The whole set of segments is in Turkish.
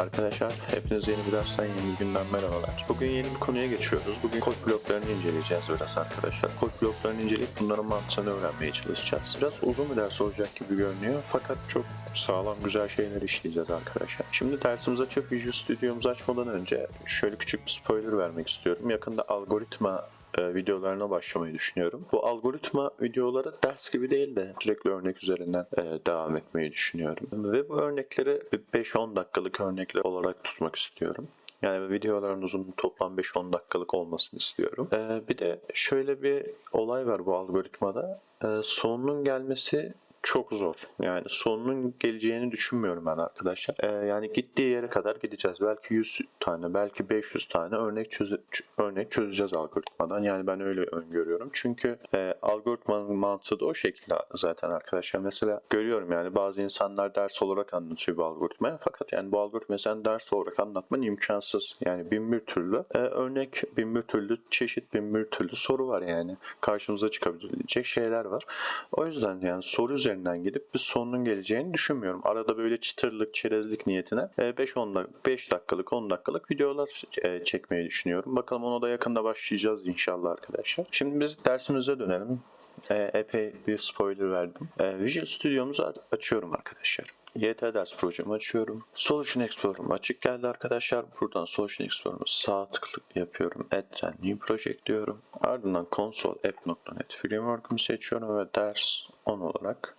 Arkadaşlar hepinize yeni bir dersten yeni bir günden merhabalar. Bugün yeni bir konuya geçiyoruz. Bugün kod bloklarını inceleyeceğiz biraz arkadaşlar. Kod bloklarını inceleyip bunların mantığını öğrenmeye çalışacağız. Biraz uzun bir ders olacak gibi görünüyor fakat çok sağlam güzel şeyler işleyeceğiz arkadaşlar. Şimdi dersimizi açıp Visual Studio'muzu açmadan önce şöyle küçük bir spoiler vermek istiyorum. Yakında algoritma e, videolarına başlamayı düşünüyorum. Bu algoritma videoları ders gibi değil de sürekli örnek üzerinden e, devam etmeyi düşünüyorum. Ve bu örnekleri bir 5-10 dakikalık örnekler olarak tutmak istiyorum. Yani videoların uzunluğu toplam 5-10 dakikalık olmasını istiyorum. E, bir de şöyle bir olay var bu algoritmada. Sonunun gelmesi çok zor. Yani sonunun geleceğini düşünmüyorum ben arkadaşlar. Ee, yani gittiği yere kadar gideceğiz. Belki 100 tane, belki 500 tane örnek çöze, ç- örnek çözeceğiz algoritmadan. Yani ben öyle öngörüyorum. Çünkü e, algoritmanın mantığı da o şekilde zaten arkadaşlar. Mesela görüyorum yani bazı insanlar ders olarak anlatıyor bu algoritmayı. Fakat yani bu algoritmayı sen ders olarak anlatman imkansız. Yani bin bir türlü e, örnek, bin bir türlü çeşit, bin bir türlü soru var yani. Karşımıza çıkabilecek şeyler var. O yüzden yani soru üzerinden gidip bir sonunun geleceğini düşünmüyorum. Arada böyle çıtırlık, çerezlik niyetine 5-10 dak 5 dakikalık, 10 dakikalık videolar e, çekmeyi düşünüyorum. Bakalım ona da yakında başlayacağız inşallah arkadaşlar. Şimdi biz dersimize dönelim. E, epey bir spoiler verdim. E, Visual Studio'muzu açıyorum arkadaşlar. YT ders projemi açıyorum. Solution Explorer'ım açık geldi arkadaşlar. Buradan Solution Explorer'ımı sağ tıklı yapıyorum. Add and New Project diyorum. Ardından console app.net framework'ımı seçiyorum ve ders 10 olarak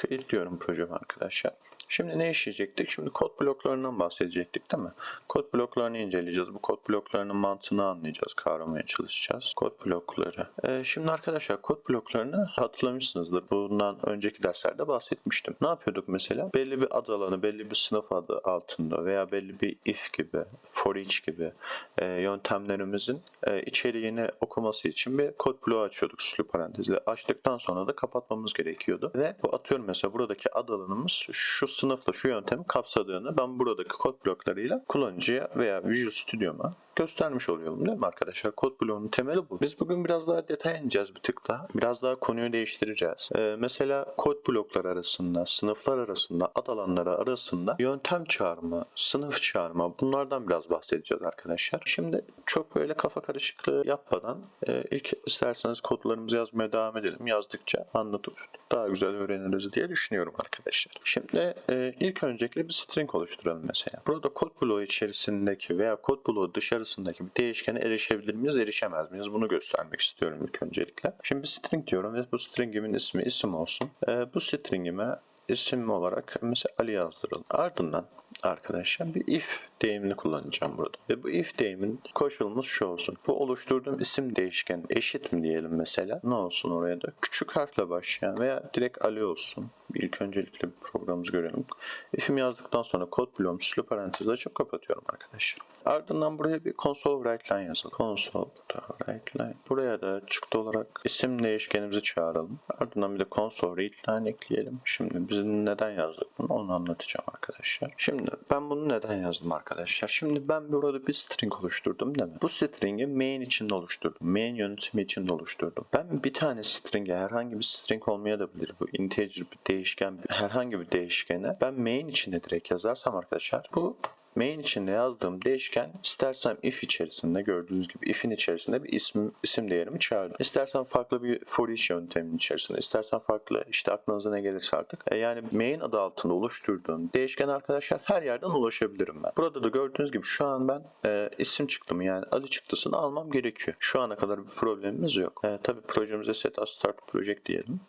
create diyorum projemi arkadaşlar. Şimdi ne işleyecektik? Şimdi kod bloklarından bahsedecektik değil mi? Kod bloklarını inceleyeceğiz. Bu kod bloklarının mantığını anlayacağız, kavramaya çalışacağız. Kod blokları. Ee, şimdi arkadaşlar kod bloklarını hatırlamışsınızdır. Bundan önceki derslerde bahsetmiştim. Ne yapıyorduk mesela? Belli bir ad alanı, belli bir sınıf adı altında veya belli bir if gibi, for each gibi e, yöntemlerimizin e, içeriğini okuması için bir kod bloğu açıyorduk süslü parantezle. Açtıktan sonra da kapatmamız gerekiyordu. Ve bu atıyorum mesela buradaki ad alanımız şu sınıfla şu yöntemi kapsadığını ben buradaki kod bloklarıyla kullanıcıya veya Visual Studio'ma göstermiş oluyorum değil mi arkadaşlar? Kod bloğunun temeli bu. Biz bugün biraz daha detay ineceğiz bir tık daha. Biraz daha konuyu değiştireceğiz. Ee, mesela kod blokları arasında, sınıflar arasında, ad alanları arasında yöntem çağırma, sınıf çağırma bunlardan biraz bahsedeceğiz arkadaşlar. Şimdi çok böyle kafa karışıklığı yapmadan e, ilk isterseniz kodlarımızı yazmaya devam edelim. Yazdıkça anlatıp daha güzel öğreniriz diye düşünüyorum arkadaşlar. Şimdi e, ilk öncelikle bir string oluşturalım mesela. Burada kod bloğu içerisindeki veya kod bloğu dışarısındaki bir değişkene erişebilir miyiz, erişemez miyiz? Bunu göstermek istiyorum ilk öncelikle. Şimdi string diyorum ve bu stringimin ismi isim olsun. E, bu stringime isim olarak mesela Ali yazdıralım. Ardından arkadaşlar bir if deyimini kullanacağım burada. Ve bu if deyimin koşulumuz şu olsun. Bu oluşturduğum isim değişken eşit mi diyelim mesela. Ne olsun oraya da? Küçük harfle başlayan veya direkt Ali olsun. İlk öncelikle programımızı görelim. If'imi yazdıktan sonra kod bloğumu süslü parantez açıp kapatıyorum arkadaşlar. Ardından buraya bir console write line yazalım. Console write line. Buraya da çıktı olarak isim değişkenimizi çağıralım. Ardından bir de console read line ekleyelim. Şimdi biz neden yazdık bunu onu anlatacağım arkadaşlar. Şimdi ben bunu neden yazdım arkadaşlar? Şimdi ben burada bir string oluşturdum değil mi? Bu string'i main içinde oluşturdum. Main yönetimi içinde oluşturdum. Ben bir tane string'e herhangi bir string olmayabilir. Bu integer bir değişken herhangi bir değişkene ben main içinde direkt yazarsam arkadaşlar bu Main içinde yazdığım değişken istersem if içerisinde gördüğünüz gibi if'in içerisinde bir isim isim değerimi çağırdım. İstersen farklı bir for each yönteminin içerisinde, istersen farklı işte aklınıza ne gelirse artık. E, yani main adı altında oluşturduğum değişken arkadaşlar her yerden ulaşabilirim ben. Burada da gördüğünüz gibi şu an ben e, isim çıktımı yani Ali çıktısını almam gerekiyor. Şu ana kadar bir problemimiz yok. E, tabii projemize set as start project diyelim.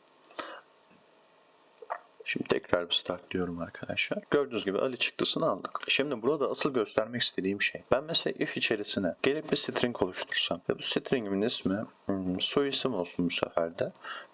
Şimdi tekrar bir start diyorum arkadaşlar. Gördüğünüz gibi Ali çıktısını aldık. Şimdi burada asıl göstermek istediğim şey. Ben mesela if içerisine gelip bir string oluştursam ve bu stringimin ismi hmm, soy isim olsun bu sefer de.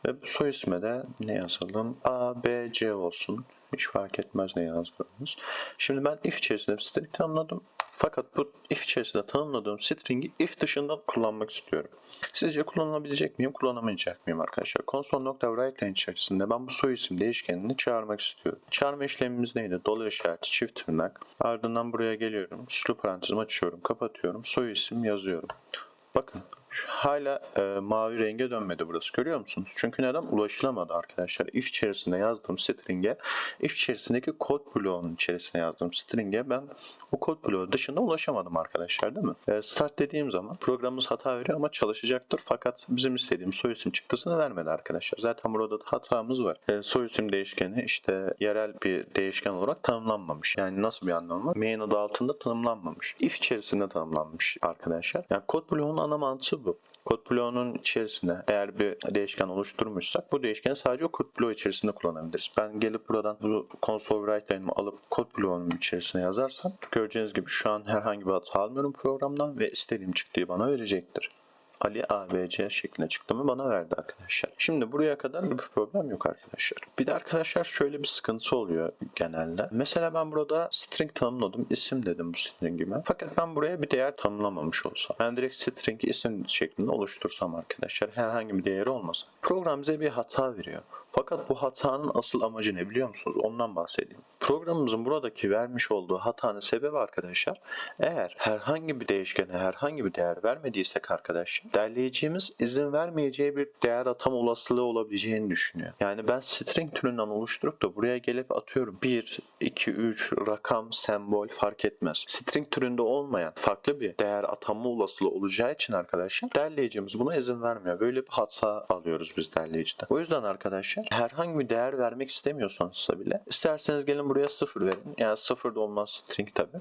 Ve bu soy isme de ne yazalım? A, B, C olsun. Hiç fark etmez ne yazdığımız. Şimdi ben if içerisinde bir string tanımladım. Fakat bu if içerisinde tanımladığım string'i if dışında kullanmak istiyorum. Sizce kullanılabilecek miyim, kullanamayacak mıyım arkadaşlar? Console.writeLine içerisinde ben bu soy isim değişkenini çağırmak istiyorum. Çağırma işlemimiz neydi? Dolar işareti, çift tırnak. Ardından buraya geliyorum. Süslü parantezimi açıyorum, kapatıyorum. Soy isim yazıyorum. Bakın hala e, mavi renge dönmedi burası görüyor musunuz? Çünkü neden? Ulaşılamadı arkadaşlar. If içerisinde yazdığım string'e, if içerisindeki kod bloğunun içerisine yazdığım string'e ben o kod bloğu dışında ulaşamadım arkadaşlar değil mi? E, start dediğim zaman programımız hata veriyor ama çalışacaktır. Fakat bizim istediğimiz soy isim çıktısını vermedi arkadaşlar. Zaten burada da hatamız var. E, soy isim değişkeni işte yerel bir değişken olarak tanımlanmamış. Yani nasıl bir anlamı var? Main adı altında tanımlanmamış. If içerisinde tanımlanmış arkadaşlar. Yani kod bloğunun ana mantığı bu. Kod bloğunun içerisine eğer bir değişken oluşturmuşsak bu değişkeni sadece o kod bloğu içerisinde kullanabiliriz. Ben gelip buradan bu console write alıp kod bloğunun içerisine yazarsam göreceğiniz gibi şu an herhangi bir hata almıyorum programdan ve istediğim çıktığı bana verecektir. Ali ABC şeklinde çıktığımı bana verdi arkadaşlar. Şimdi buraya kadar bir problem yok arkadaşlar. Bir de arkadaşlar şöyle bir sıkıntı oluyor genelde. Mesela ben burada string tanımladım. isim dedim bu stringime. Fakat ben buraya bir değer tanımlamamış olsam. Ben direkt string isim şeklinde oluştursam arkadaşlar. Herhangi bir değeri olmasa. Program bize bir hata veriyor. Fakat bu hatanın asıl amacı ne biliyor musunuz? Ondan bahsedeyim. Programımızın buradaki vermiş olduğu hatanın sebebi arkadaşlar eğer herhangi bir değişkene herhangi bir değer vermediysek arkadaşlar derleyicimiz izin vermeyeceği bir değer atama olasılığı olabileceğini düşünüyor. Yani ben string türünden oluşturup da buraya gelip atıyorum 1, 2, 3 rakam, sembol fark etmez. String türünde olmayan farklı bir değer atama olasılığı olacağı için arkadaşlar derleyicimiz buna izin vermiyor. Böyle bir hata alıyoruz biz derleyiciden. O yüzden arkadaşlar herhangi bir değer vermek istemiyorsanız bile isterseniz gelin buraya sıfır verin. Yani sıfır da olmaz string tabi.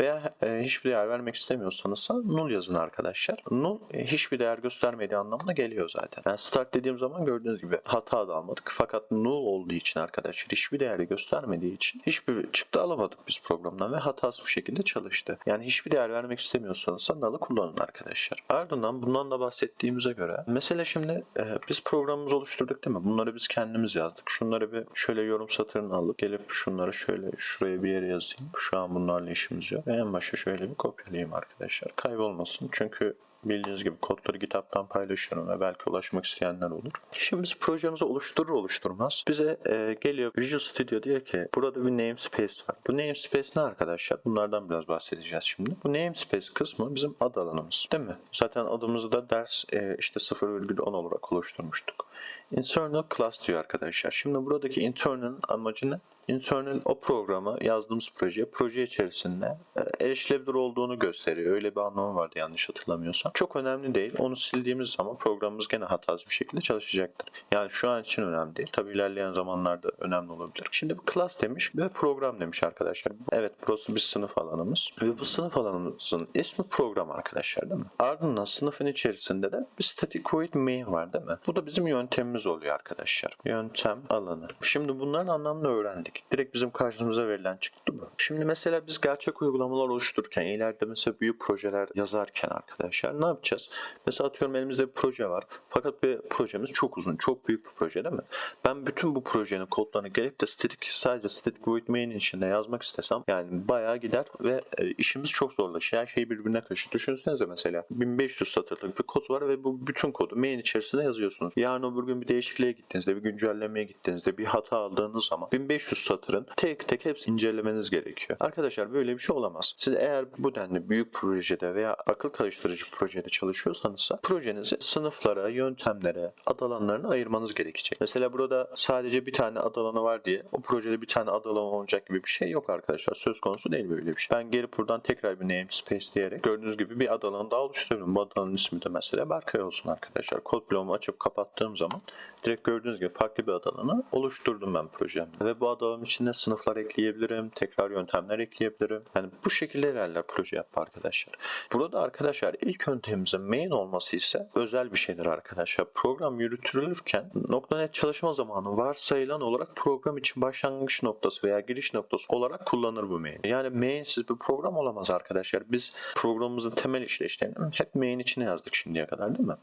Veya e, hiçbir değer vermek istemiyorsanız null yazın arkadaşlar. Null e, hiçbir değer göstermediği anlamına geliyor zaten. Yani start dediğim zaman gördüğünüz gibi hata da almadık. Fakat null olduğu için arkadaşlar hiçbir değeri göstermediği için hiçbir çıktı alamadık biz programdan ve hatasız bir şekilde çalıştı. Yani hiçbir değer vermek istemiyorsanız da null'ı kullanın arkadaşlar. Ardından bundan da bahsettiğimize göre mesela şimdi e, biz programımızı oluşturduk değil mi? Bunları biz kendimiz yazdık. Şunları bir şöyle yorum satırını alıp gelip şunları şöyle şuraya bir yere yazayım. Şu an bunlarla işimiz yok. En başa şöyle bir kopyalayayım arkadaşlar. Kaybolmasın. Çünkü Bildiğiniz gibi kodları GitHub'tan paylaşıyorum ve belki ulaşmak isteyenler olur. Şimdi biz projemizi oluşturur oluşturmaz bize e, geliyor Visual Studio diyor ki burada bir namespace var. Bu namespace ne arkadaşlar? Bunlardan biraz bahsedeceğiz şimdi. Bu namespace kısmı bizim ad alanımız değil mi? Zaten adımızı da ders e, işte 0,10 olarak oluşturmuştuk. Internal class diyor arkadaşlar. Şimdi buradaki internal amacı ne? Internal o programı yazdığımız proje, proje içerisinde e, erişilebilir olduğunu gösteriyor. Öyle bir anlamı vardı yanlış hatırlamıyorsam. Çok önemli değil. Onu sildiğimiz zaman programımız gene hatasız bir şekilde çalışacaktır. Yani şu an için önemli değil. Tabii ilerleyen zamanlarda önemli olabilir. Şimdi bu class demiş ve program demiş arkadaşlar. Evet burası bir sınıf alanımız. Ve bu sınıf alanımızın ismi program arkadaşlar değil mi? Ardından sınıfın içerisinde de bir static void main var değil mi? Bu da bizim yöntemimiz oluyor arkadaşlar. Yöntem alanı. Şimdi bunların anlamını öğrendik. Direkt bizim karşımıza verilen çıktı bu. Şimdi mesela biz gerçek uygulamalar oluştururken, ileride mesela büyük projeler yazarken arkadaşlar ne yapacağız? Mesela atıyorum elimizde bir proje var. Fakat bir projemiz çok uzun, çok büyük bir proje değil mi? Ben bütün bu projenin kodlarını gelip de static, sadece static void main içinde yazmak istesem yani bayağı gider ve e, işimiz çok zorlaşır. Her şey birbirine karışır. Düşünsenize mesela 1500 satırlık bir kod var ve bu bütün kodu main içerisinde yazıyorsunuz. Yarın öbür gün bir değişikliğe gittiğinizde, bir güncellemeye gittiğinizde, bir hata aldığınız zaman 1500 satırın tek tek hepsini incelemeniz gerekiyor. Arkadaşlar böyle bir şey olamaz. Siz eğer bu denli büyük projede veya akıl karıştırıcı projede çalışıyorsanız projenizi sınıflara, yöntemlere, ad alanlarına ayırmanız gerekecek. Mesela burada sadece bir tane ad alanı var diye o projede bir tane ad alanı olacak gibi bir şey yok arkadaşlar. Söz konusu değil böyle bir şey. Ben gelip buradan tekrar bir namespace diyerek gördüğünüz gibi bir ad alanı daha oluşturuyorum. Bu ad alanın ismi de mesela Berkay olsun arkadaşlar. Kod bloğumu açıp kapattığım zaman direkt gördüğünüz gibi farklı bir ad alanı oluşturdum ben projemde. Ve bu ad alanı içinde sınıflar ekleyebilirim, tekrar yöntemler ekleyebilirim. Yani bu şekilde ilerler proje yap arkadaşlar. Burada arkadaşlar ilk yöntemimizin main olması ise özel bir şeydir arkadaşlar. Program yürütülürken .NET çalışma zamanı varsayılan olarak program için başlangıç noktası veya giriş noktası olarak kullanır bu main. Yani mainsiz bir program olamaz arkadaşlar. Biz programımızın temel işleyişlerini hep main içine yazdık şimdiye kadar değil mi?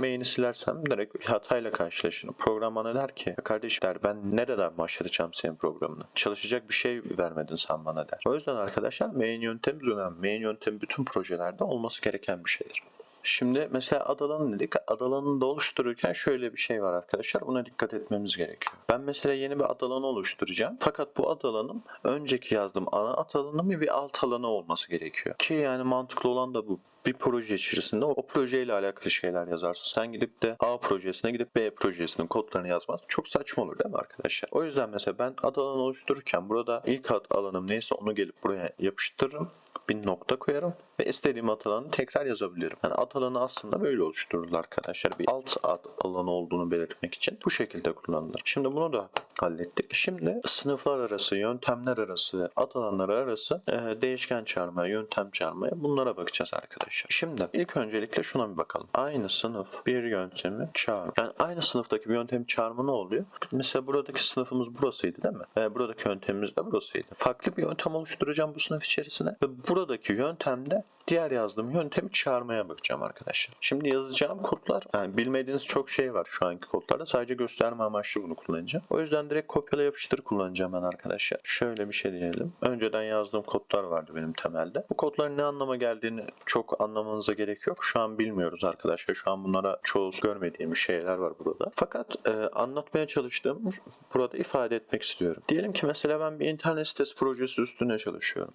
Main'i silersem direkt bir hatayla karşılaşırım. Program bana der ki kardeşim der ben nereden başlatacağım senin programını? Çalışacak bir şey vermedin sen bana der. O yüzden arkadaşlar main yöntemi önemli. Main yöntemi bütün projelerde olması gereken bir şeydir. Şimdi mesela adalanı dedik. Adalanını da oluştururken şöyle bir şey var arkadaşlar. Buna dikkat etmemiz gerekiyor. Ben mesela yeni bir adalanı oluşturacağım. Fakat bu adalanım önceki yazdığım ana adalanım ve bir alt alanı olması gerekiyor. Ki yani mantıklı olan da bu bir proje içerisinde o projeyle alakalı şeyler yazarsın. Sen gidip de A projesine gidip B projesinin kodlarını yazmaz. Çok saçma olur değil mi arkadaşlar? O yüzden mesela ben ad alanı oluştururken burada ilk ad alanım neyse onu gelip buraya yapıştırırım. Bir nokta koyarım ve istediğim ad alanı tekrar yazabilirim. Yani ad alanı aslında böyle oluşturulur arkadaşlar. Bir alt ad alanı olduğunu belirtmek için bu şekilde kullanılır. Şimdi bunu da hallettik. Şimdi sınıflar arası, yöntemler arası, ad alanları arası e, değişken çağırmaya, yöntem çağırmaya bunlara bakacağız arkadaşlar. Şimdi ilk öncelikle şuna bir bakalım. Aynı sınıf bir yöntemi çağır. Yani aynı sınıftaki bir yöntemi çağırma ne oluyor? Mesela buradaki sınıfımız burasıydı değil mi? E, buradaki yöntemimiz de burasıydı. Farklı bir yöntem oluşturacağım bu sınıf içerisine ve buradaki yöntemde diğer yazdığım yöntemi çağırmaya bakacağım arkadaşlar. Şimdi yazacağım kodlar yani bilmediğiniz çok şey var şu anki kodlarda. Sadece gösterme amaçlı bunu kullanacağım. O yüzden direkt kopyala yapıştır kullanacağım ben arkadaşlar. Şöyle bir şey diyelim. Önceden yazdığım kodlar vardı benim temelde. Bu kodların ne anlama geldiğini çok anlamanıza gerek yok. Şu an bilmiyoruz arkadaşlar. Şu an bunlara çoğu görmediğimiz şeyler var burada. Fakat e, anlatmaya çalıştığım burada ifade etmek istiyorum. Diyelim ki mesela ben bir internet sitesi projesi üstüne çalışıyorum.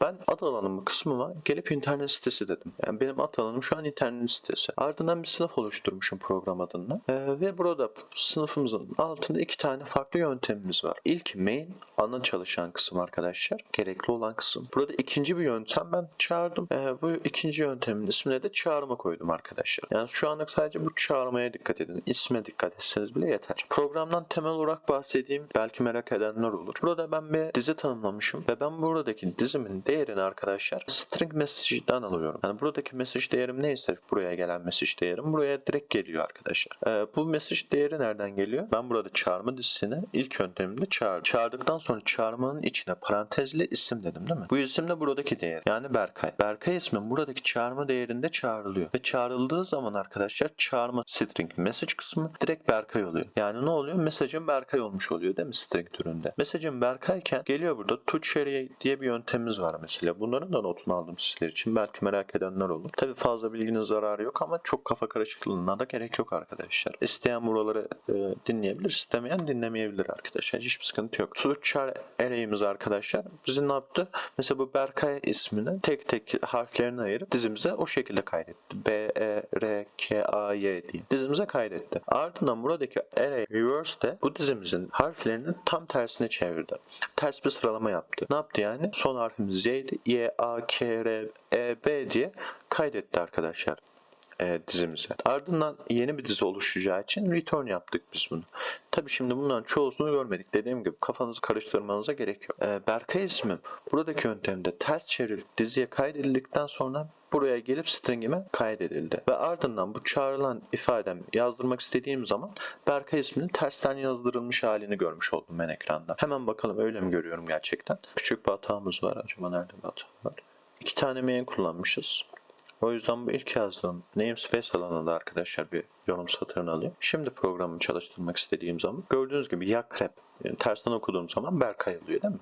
Ben ad alanımı kısmıma gelip internet sitesi dedim. Yani benim ad alanım şu an internet sitesi. Ardından bir sınıf oluşturmuşum program adına. Ee, ve burada sınıfımızın altında iki tane farklı yöntemimiz var. İlk main ana çalışan kısım arkadaşlar. Gerekli olan kısım. Burada ikinci bir yöntem ben çağırdım. Ee, bu ikinci yöntemin ismine de çağırma koydum arkadaşlar. Yani şu anlık sadece bu çağırmaya dikkat edin. İsme dikkat etseniz bile yeter. Programdan temel olarak bahsedeyim. Belki merak edenler olur. Burada ben bir dizi tanımlamışım ve ben buradaki dizimin değerini arkadaşlar string message'den alıyorum. Yani buradaki message değerim neyse buraya gelen message değerim buraya direkt geliyor arkadaşlar. Ee, bu message değeri nereden geliyor? Ben burada çağırma dizisini ilk yöntemimde çağır. Çağırdıktan sonra çağırmanın içine parantezli isim dedim değil mi? Bu isim de buradaki değer. Yani Berkay. Berkay ismi buradaki çağırma değerinde çağrılıyor. Ve çağrıldığı zaman arkadaşlar çağırma string message kısmı direkt Berkay oluyor. Yani ne oluyor? Mesajın Berkay olmuş oluyor değil mi string türünde? Mesajın Berkayken geliyor burada to diye bir yöntemimiz var mesela. Bunların da notunu aldım sizler için. Belki merak edenler olur. Tabi fazla bilginin zararı yok ama çok kafa karışıklığına da gerek yok arkadaşlar. İsteyen buraları e, dinleyebilir, istemeyen dinlemeyebilir arkadaşlar. Hiçbir sıkıntı yok. Suçar array'imiz arkadaşlar bizi ne yaptı? Mesela bu Berkay ismini tek tek harflerini ayırıp dizimize o şekilde kaydetti. B, E, R, K, A, Y diye. Dizimize kaydetti. Ardından buradaki array reverse de bu dizimizin harflerini tam tersine çevirdi. Ters bir sıralama yaptı. Ne yaptı yani? Son harfimiz Y'ydi. Y, A, K, R, E, B diye kaydetti arkadaşlar e, dizimize. Ardından yeni bir dizi oluşacağı için return yaptık biz bunu. Tabi şimdi bunların çoğusunu görmedik. Dediğim gibi kafanızı karıştırmanıza gerek yok. E, Berkay ismim buradaki yöntemde ters çevrilip diziye kaydedildikten sonra buraya gelip stringime kaydedildi. Ve ardından bu çağrılan ifadem yazdırmak istediğim zaman Berkay isminin tersten yazdırılmış halini görmüş oldum ben ekranda. Hemen bakalım öyle mi görüyorum gerçekten. Küçük bir hatamız var. Acaba nerede bir hata var? İki tane main kullanmışız. O yüzden bu ilk yazdığım namespace alanında arkadaşlar bir yorum satırını alayım. Şimdi programı çalıştırmak istediğim zaman gördüğünüz gibi yakrep yani tersten okuduğum zaman Berkay oluyor değil mi?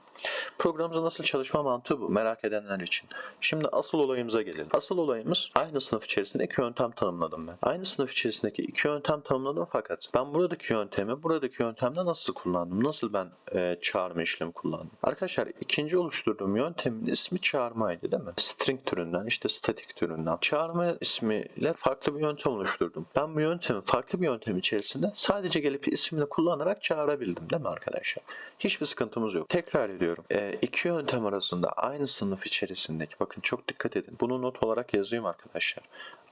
Programımızın nasıl çalışma mantığı bu merak edenler için. Şimdi asıl olayımıza gelelim. Asıl olayımız aynı sınıf içerisinde iki yöntem tanımladım ben. Aynı sınıf içerisindeki iki yöntem tanımladım fakat ben buradaki yöntemi buradaki yöntemde nasıl kullandım? Nasıl ben e, çağırma işlemi kullandım? Arkadaşlar ikinci oluşturduğum yöntemin ismi çağırmaydı değil mi? String türünden işte statik türünden. Çağırma ismiyle farklı bir yöntem oluşturdum. Ben bu yöntemi farklı bir yöntem içerisinde sadece gelip ismini kullanarak çağırabildim değil mi arkadaşlar? Hiçbir sıkıntımız yok. Tekrar ediyorum. E, iki yöntem arasında aynı sınıf içerisindeki bakın çok dikkat edin. Bunu not olarak yazayım arkadaşlar.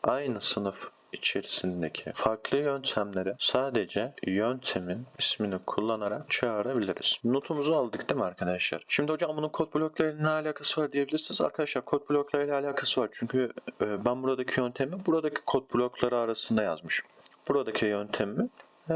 Aynı sınıf içerisindeki farklı yöntemleri sadece yöntemin ismini kullanarak çağırabiliriz. Notumuzu aldık değil mi arkadaşlar? Şimdi hocam bunun kod bloklarıyla ne alakası var diyebilirsiniz. Arkadaşlar kod bloklarıyla alakası var. Çünkü e, ben buradaki yöntemi buradaki kod blokları arasında yazmışım. Buradaki yöntemi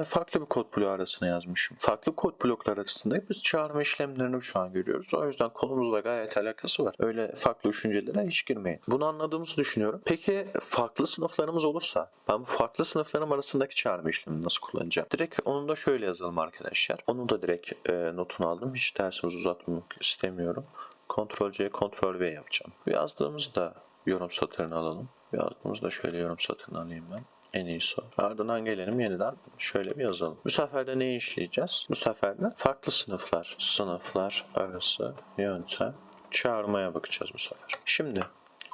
farklı bir kod bloğu arasına yazmışım. Farklı kod blokları arasında biz çağırma işlemlerini şu an görüyoruz. O yüzden konumuzla gayet alakası var. Öyle farklı düşüncelere hiç girmeyin. Bunu anladığımızı düşünüyorum. Peki farklı sınıflarımız olursa ben bu farklı sınıflarım arasındaki çağırma işlemini nasıl kullanacağım? Direkt onu da şöyle yazalım arkadaşlar. Onu da direkt e, notunu aldım. Hiç dersimizi uzatmak istemiyorum. Ctrl C, Ctrl V yapacağım. Yazdığımızda yorum satırını alalım. Yazdığımızda şöyle yorum satırını alayım ben. En iyisi o. Ardından gelelim yeniden şöyle bir yazalım. Bu sefer de neyi işleyeceğiz? Bu sefer de farklı sınıflar, sınıflar arası yöntem çağırmaya bakacağız bu sefer. Şimdi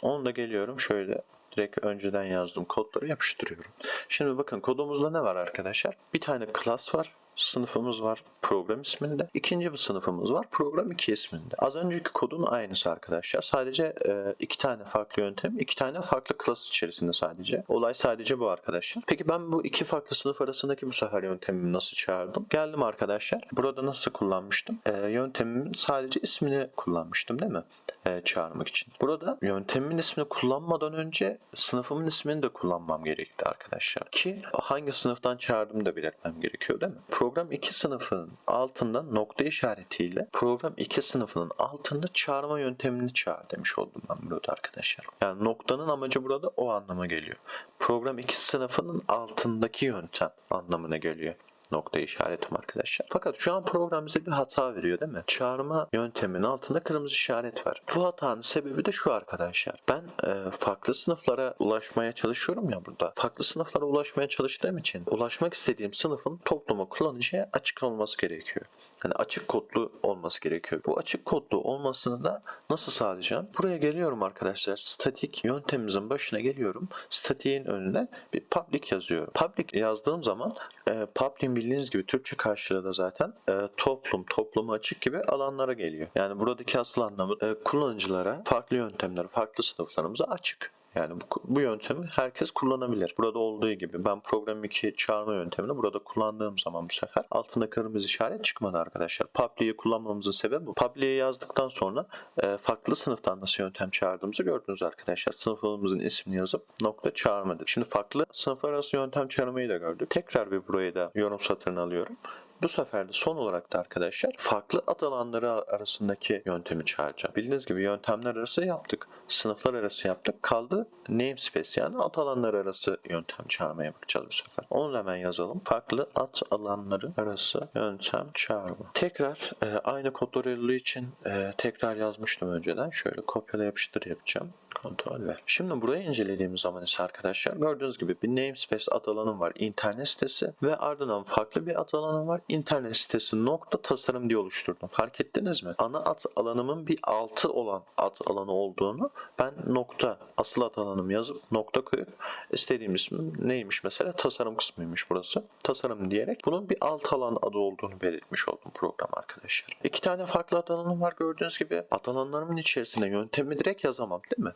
onu da geliyorum şöyle direkt önceden yazdığım kodları yapıştırıyorum. Şimdi bakın kodumuzda ne var arkadaşlar? Bir tane class var, sınıfımız var program isminde. İkinci bir sınıfımız var program 2 isminde. Az önceki kodun aynısı arkadaşlar. Sadece e, iki tane farklı yöntem, iki tane farklı class içerisinde sadece. Olay sadece bu arkadaşlar. Peki ben bu iki farklı sınıf arasındaki bu sefer yöntemimi nasıl çağırdım? Geldim arkadaşlar. Burada nasıl kullanmıştım? E, yöntemimin sadece ismini kullanmıştım değil mi? E, çağırmak için. Burada yöntemimin ismini kullanmadan önce sınıfımın ismini de kullanmam gerekti arkadaşlar. Ki hangi sınıftan çağırdığımı da belirtmem gerekiyor değil mi? Program 2 sınıfının altında nokta işaretiyle program 2 sınıfının altında çağırma yöntemini çağır demiş oldum ben burada arkadaşlar. Yani noktanın amacı burada o anlama geliyor. Program 2 sınıfının altındaki yöntem anlamına geliyor nokta işaretim arkadaşlar. Fakat şu an program bize bir hata veriyor değil mi? Çağırma yönteminin altında kırmızı işaret var. Bu hatanın sebebi de şu arkadaşlar. Ben e, farklı sınıflara ulaşmaya çalışıyorum ya burada. Farklı sınıflara ulaşmaya çalıştığım için ulaşmak istediğim sınıfın topluma kullanıcıya açık olması gerekiyor. Yani açık kodlu olması gerekiyor. Bu açık kodlu olmasını da nasıl sağlayacağım? Buraya geliyorum arkadaşlar. Statik yöntemimizin başına geliyorum. Statiğin önüne bir public yazıyorum. Public yazdığım zaman e, public'in bildiğiniz gibi Türkçe karşılığı da zaten e, toplum, topluma açık gibi alanlara geliyor. Yani buradaki asıl anlamı e, kullanıcılara farklı yöntemler, farklı sınıflarımıza açık. Yani bu, bu yöntemi herkes kullanabilir. Burada olduğu gibi ben program 2 çağırma yöntemini burada kullandığım zaman bu sefer altında kırmızı işaret çıkmadı arkadaşlar. Public'i kullanmamızın sebebi bu. Public'i yazdıktan sonra e, farklı sınıftan nasıl yöntem çağırdığımızı gördünüz arkadaşlar. Sınıfımızın ismini yazıp nokta çağırma dedik. Şimdi farklı sınıflar arası yöntem çağırmayı da gördük. Tekrar bir buraya da yorum satırını alıyorum. Bu sefer de son olarak da arkadaşlar farklı ad alanları arasındaki yöntemi çağıracağım. Bildiğiniz gibi yöntemler arası yaptık. Sınıflar arası yaptık. Kaldı namespace yani ad alanları arası yöntem çağırmaya bakacağız bu sefer. Onu hemen yazalım. Farklı ad alanları arası yöntem çağırma. Tekrar e, aynı tutorial için e, tekrar yazmıştım önceden. Şöyle kopyala yapıştır yapacağım. Kontrol ver. Şimdi burayı incelediğimiz zaman ise arkadaşlar gördüğünüz gibi bir namespace ad alanım var internet sitesi ve ardından farklı bir ad alanım var internet sitesi nokta tasarım diye oluşturdum. Fark ettiniz mi? Ana ad alanımın bir altı olan ad alanı olduğunu ben nokta asıl ad alanım yazıp nokta koyup istediğim ismim neymiş mesela tasarım kısmıymış burası. Tasarım diyerek bunun bir alt alan adı olduğunu belirtmiş oldum program arkadaşlar. İki tane farklı ad alanım var gördüğünüz gibi. Ad alanlarımın içerisinde yöntemi direkt yazamam değil mi?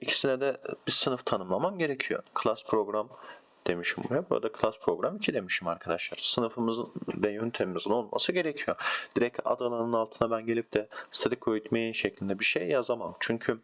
İkisine de bir sınıf tanımlamam gerekiyor. Class program demişim buraya. Burada class program 2 demişim arkadaşlar. Sınıfımızın ve yöntemimizin olması gerekiyor. Direkt ad alanının altına ben gelip de static void main şeklinde bir şey yazamam. Çünkü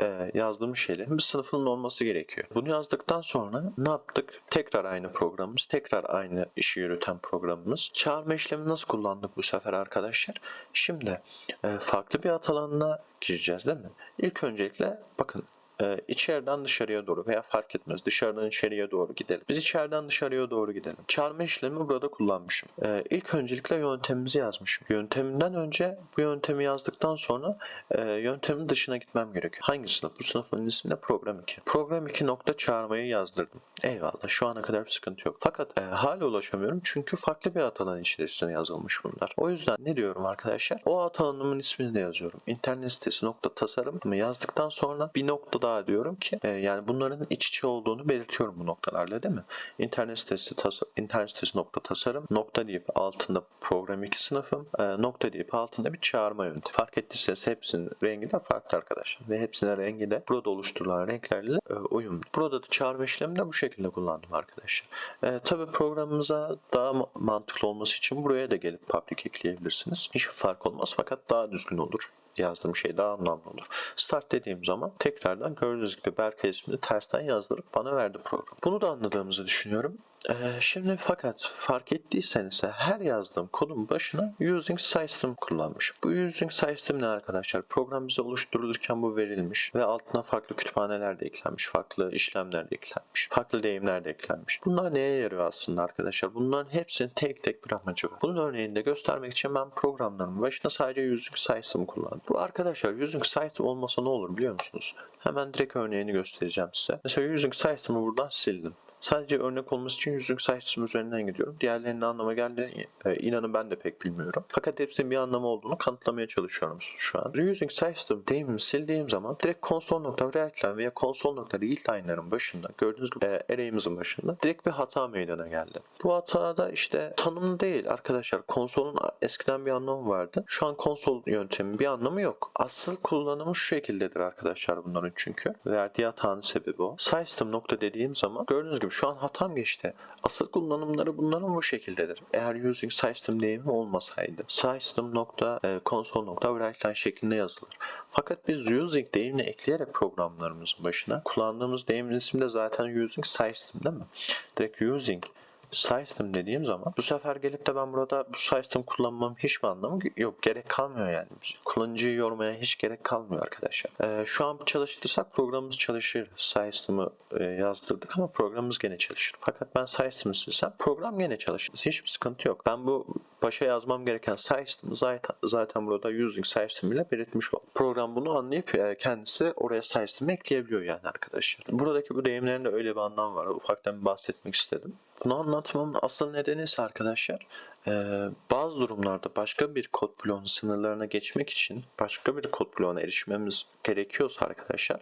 e, yazdığım şeylerin bir sınıfının olması gerekiyor. Bunu yazdıktan sonra ne yaptık? Tekrar aynı programımız, tekrar aynı işi yürüten programımız. Çağırma işlemi nasıl kullandık bu sefer arkadaşlar? Şimdi e, farklı bir at alanına gireceğiz değil mi? İlk öncelikle bakın e, içeriden dışarıya doğru veya fark etmez dışarıdan içeriye doğru gidelim. Biz içeriden dışarıya doğru gidelim. Çağırma işlemi burada kullanmışım. E, ilk öncelikle yöntemimizi yazmışım. Yönteminden önce bu yöntemi yazdıktan sonra e, yöntemin dışına gitmem gerekiyor. Hangi sınıf? Bu sınıfın ismi de program 2. Program 2 nokta çağırmayı yazdırdım. Eyvallah şu ana kadar bir sıkıntı yok. Fakat e, hala ulaşamıyorum çünkü farklı bir atalan içerisine yazılmış bunlar. O yüzden ne diyorum arkadaşlar? O atalanımın ismini de yazıyorum. İnternet sitesi nokta tasarım yazdıktan sonra bir nokta daha diyorum ki e, yani bunların iç içe olduğunu belirtiyorum bu noktalarla değil mi? İnternet sitesi tas internet sitesi nokta tasarım nokta deyip altında program 2 sınıfım e, nokta deyip altında bir çağırma yöntemi. Fark ettiyseniz hepsinin rengi de farklı arkadaşlar ve hepsinin rengi de burada oluşturulan renklerle e, uyumlu. Burada da çağırma işlemi de bu şekilde kullandım arkadaşlar. E, tabii programımıza daha ma- mantıklı olması için buraya da gelip public ekleyebilirsiniz. Hiçbir fark olmaz fakat daha düzgün olur yazdığım şey daha anlamlı olur. Start dediğim zaman tekrardan gördüğünüz gibi Berkay ismini tersten yazdırıp bana verdi program. Bunu da anladığımızı düşünüyorum. Ee, şimdi fakat fark ettiyseniz her yazdığım kodun başına using system kullanmış. Bu using system ne arkadaşlar? Program bize oluşturulurken bu verilmiş ve altına farklı kütüphaneler de eklenmiş, farklı işlemler de eklenmiş, farklı deyimler de eklenmiş. Bunlar neye yarıyor aslında arkadaşlar? Bunların hepsinin tek tek bir amacı var. Bunun örneğini de göstermek için ben programlarımın başına sadece using system kullandım. Bu arkadaşlar using system olmasa ne olur biliyor musunuz? Hemen direkt örneğini göstereceğim size. Mesela using system'ı buradan sildim. Sadece örnek olması için yüzlük sayısının üzerinden gidiyorum. Diğerlerinin anlama geldiğini e, inanın ben de pek bilmiyorum. Fakat hepsinin bir anlamı olduğunu kanıtlamaya çalışıyorum şu an. Reusing system deyimimi sildiğim zaman direkt console.writeline veya console.readline'ların başında gördüğünüz gibi e, başında direkt bir hata meydana geldi. Bu hatada işte tanım değil arkadaşlar. Konsolun eskiden bir anlamı vardı. Şu an konsol yöntemi bir anlamı yok. Asıl kullanımı şu şekildedir arkadaşlar bunların çünkü. Verdiği hatanın sebebi o. System nokta dediğim zaman gördüğünüz gibi şu an hatam geçti. Asıl kullanımları bunların bu şekildedir. Eğer using system deyimi olmasaydı. System console writeline şeklinde yazılır. Fakat biz using deyimini ekleyerek programlarımızın başına kullandığımız deyimin ismi de zaten using system değil mi? Direkt using system dediğim zaman bu sefer gelip de ben burada bu system kullanmam hiçbir anlamı yok. Gerek kalmıyor yani. Kullanıcıyı yormaya hiç gerek kalmıyor arkadaşlar. Ee, şu an çalıştırsak programımız çalışır. System'ı e, yazdırdık ama programımız gene çalışır. Fakat ben system'ı silsem program gene çalışır. Hiçbir sıkıntı yok. Ben bu başa yazmam gereken system'ı zaten, zaten burada using system ile belirtmiş oldum. Program bunu anlayıp e, kendisi oraya system'ı ekleyebiliyor yani arkadaşlar. Buradaki bu deyimlerin de öyle bir anlamı var. Ufaktan bir bahsetmek istedim. Bunu anlatmamın asıl nedeni ise arkadaşlar e, bazı durumlarda başka bir kod bloğunun sınırlarına geçmek için başka bir kod bloğuna erişmemiz gerekiyorsa arkadaşlar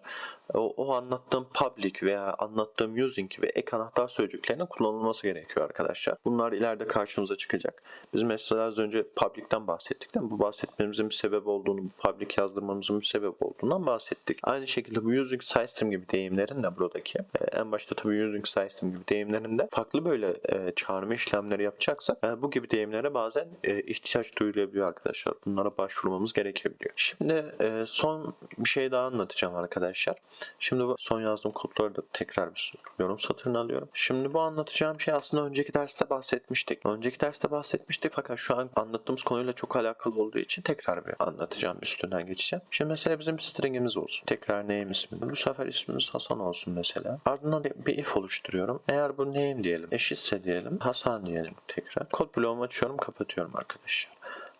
o, o anlattığım public veya anlattığım using ve ek anahtar sözcüklerinin kullanılması gerekiyor arkadaşlar. Bunlar ileride karşımıza çıkacak. Biz mesela az önce public'ten bahsettik değil mi? Bu bahsetmemizin bir sebebi olduğunu, public yazdırmamızın bir sebebi olduğundan bahsettik. Aynı şekilde bu using system gibi deyimlerin de buradaki e, en başta tabii using system gibi deyimlerin de farklı böyle e, çağırma işlemleri yapacaksak e, bu gibi deyimlere bazen e, ihtiyaç duyulabiliyor arkadaşlar. Bunlara başvurmamız gerekebiliyor. Şimdi e, son bir şey daha anlatacağım arkadaşlar. Şimdi bu son yazdığım kodları da tekrar bir yorum satırını alıyorum. Şimdi bu anlatacağım şey aslında önceki derste bahsetmiştik. Önceki derste bahsetmiştik fakat şu an anlattığımız konuyla çok alakalı olduğu için tekrar bir anlatacağım. Üstünden geçeceğim. Şimdi mesela bizim bir stringimiz olsun. Tekrar name ismi. Bu sefer ismimiz Hasan olsun mesela. Ardından bir if oluşturuyorum. Eğer bu name diyelim eşitse diyelim Hasan diyelim tekrar. Kod bloğumu açıyorum kapatıyorum arkadaşlar.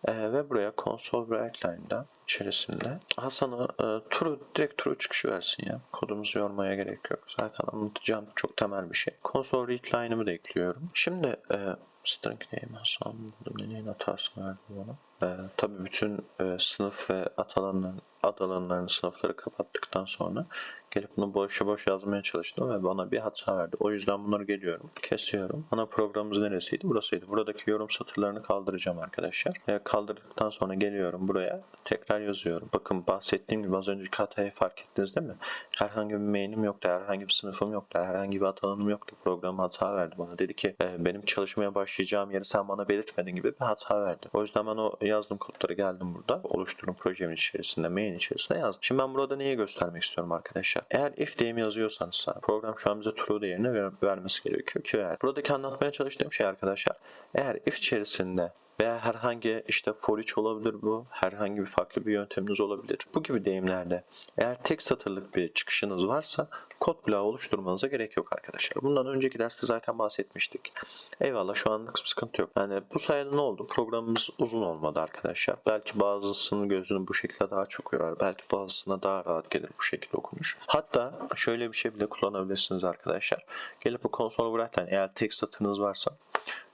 Ee, ve buraya console writeline'da içerisinde Hasan'a e, true, direkt true çıkışı versin ya. Kodumuzu yormaya gerek yok. Zaten anlatacağım çok temel bir şey. Console read line'ımı da ekliyorum. Şimdi e, string name Hasan neyin hatasını verdi bana. E, tabii bütün e, sınıf ve at alanların, ad alanlarını sınıfları kapattıktan sonra gelip bunu boşu boş yazmaya çalıştım ve bana bir hata verdi. O yüzden bunları geliyorum, kesiyorum. Ana programımız neresiydi? Burasıydı. Buradaki yorum satırlarını kaldıracağım arkadaşlar. E, kaldırdıktan sonra geliyorum buraya. Tekrar yazıyorum. Bakın bahsettiğim gibi az önceki hatayı fark ettiniz değil mi? Herhangi bir main'im yoktu, herhangi bir sınıfım yoktu, herhangi bir at alanım yoktu. Program hata verdi bana. Dedi ki e, benim çalışmaya başlayacağım yeri sen bana belirtmedin gibi bir hata verdi. O yüzden ben o yazdığım kodları geldim burada. Oluşturun projemin içerisinde, main içerisinde yazdım. Şimdi ben burada neyi göstermek istiyorum arkadaşlar? Eğer if deyim yazıyorsanız program şu an bize true değerini ver, vermesi gerekiyor ki ver. Buradaki anlatmaya çalıştığım şey arkadaşlar eğer if içerisinde veya herhangi işte for each olabilir bu. Herhangi bir farklı bir yönteminiz olabilir. Bu gibi deyimlerde eğer tek satırlık bir çıkışınız varsa kod bloğu oluşturmanıza gerek yok arkadaşlar. Bundan önceki derste zaten bahsetmiştik. Eyvallah şu anlık sıkıntı yok. Yani bu sayede ne oldu? Programımız uzun olmadı arkadaşlar. Belki bazısının gözünü bu şekilde daha çok yorar. Belki bazısına daha rahat gelir bu şekilde okunuş. Hatta şöyle bir şey bile kullanabilirsiniz arkadaşlar. Gelip bu konsol bırakın eğer tek satırınız varsa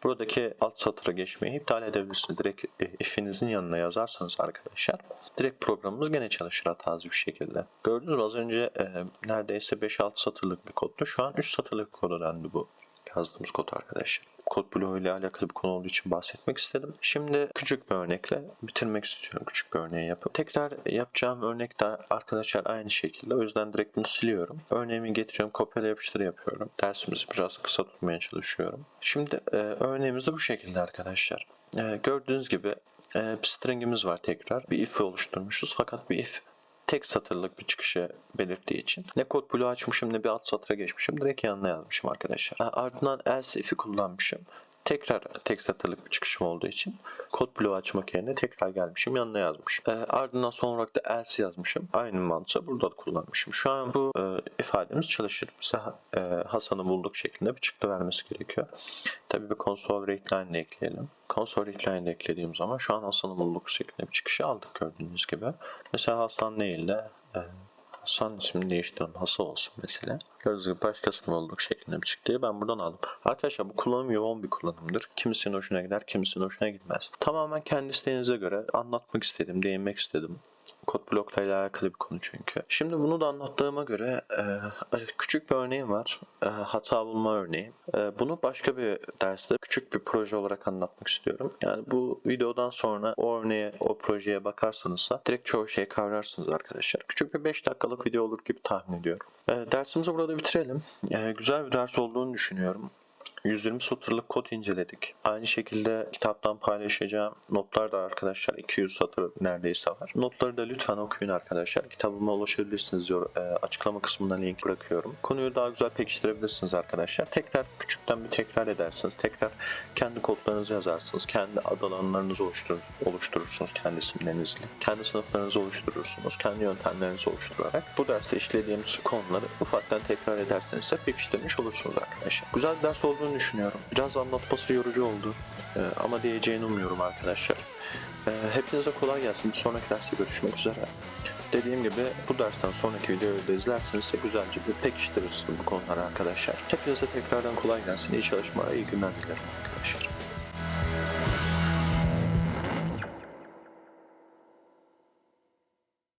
Buradaki alt satıra geçmeyi iptal edebilirsiniz. Direkt e, if'inizin yanına yazarsanız arkadaşlar direkt programımız gene çalışır hatasız bir şekilde. Gördünüz mü az önce e, neredeyse 5-6 satırlık bir koddu. Şu an 3 satırlık kodu dendi bu yazdığımız kod arkadaşlar kod bloğu ile alakalı bir konu olduğu için bahsetmek istedim. Şimdi küçük bir örnekle bitirmek istiyorum. Küçük bir örneği yapıp. Tekrar yapacağım örnek de arkadaşlar aynı şekilde. O yüzden direkt bunu siliyorum. Örneğimi getiriyorum. Kopyala yapıştır yapıyorum. Dersimizi biraz kısa tutmaya çalışıyorum. Şimdi e, örneğimiz de bu şekilde arkadaşlar. E, gördüğünüz gibi e, bir stringimiz var tekrar. Bir if oluşturmuşuz. Fakat bir if tek satırlık bir çıkışı belirttiği için ne kod bloğu açmışım ne bir alt satıra geçmişim. Direkt yanına yazmışım arkadaşlar. Ardından else if'i kullanmışım. Tekrar tek satırlık bir çıkışım olduğu için kod bloğu açmak yerine tekrar gelmişim yanına yazmışım. Ee, ardından son olarak da else yazmışım. Aynı mantığı burada da kullanmışım. Şu an bu e, ifademiz çalışır. Mesela e, Hasan'ı bulduk şeklinde bir çıktı vermesi gerekiyor. Tabii bir console readline de ekleyelim. Console readline de eklediğim zaman şu an Hasan'ı bulduk şeklinde bir çıkışı aldık gördüğünüz gibi. Mesela Hasan değil de e, Hasan ismini değiştirelim. Hasan olsun mesela. Gördüğünüz gibi başkasını bulduk şeklinde bir çıktıyı ben buradan aldım. Arkadaşlar bu kullanım yoğun bir kullanımdır. Kimisinin hoşuna gider, kimisinin hoşuna gitmez. Tamamen kendi isteğinize göre anlatmak istedim, değinmek istedim. Kod blokla ile alakalı bir konu çünkü. Şimdi bunu da anlattığıma göre e, küçük bir örneğim var. E, hata bulma örneği. E, bunu başka bir derste küçük bir proje olarak anlatmak istiyorum. Yani bu videodan sonra o örneğe, o projeye bakarsanızsa direkt çoğu şeyi kavrarsınız arkadaşlar. Küçük bir 5 dakikalık video olur gibi tahmin ediyorum. Dersimizi burada bitirelim. Güzel bir ders olduğunu düşünüyorum. 120 satırlık kod inceledik. Aynı şekilde kitaptan paylaşacağım notlar da arkadaşlar 200 satır neredeyse var. Notları da lütfen okuyun arkadaşlar. Kitabıma ulaşabilirsiniz diyor. E, açıklama kısmına link bırakıyorum. Konuyu daha güzel pekiştirebilirsiniz arkadaşlar. Tekrar küçükten bir tekrar edersiniz. Tekrar kendi kodlarınızı yazarsınız. Kendi ad alanlarınızı oluşturur, oluşturursunuz kendi isimlerinizle. Kendi sınıflarınızı oluşturursunuz. Kendi yöntemlerinizi oluşturarak bu derste işlediğimiz konuları ufaktan tekrar ederseniz de pekiştirmiş olursunuz arkadaşlar. Güzel bir ders olduğunu düşünüyorum. Biraz anlatması yorucu oldu. Ee, ama diyeceğini umuyorum arkadaşlar. Ee, hepinize kolay gelsin. Bir sonraki derste görüşmek üzere. Dediğim gibi bu dersten sonraki videoyu da izlerseniz de güzelce bir pekiştirirsiniz bu konuları arkadaşlar. Hepinize tekrardan kolay gelsin. İyi çalışmalar, iyi günler dilerim arkadaşlar.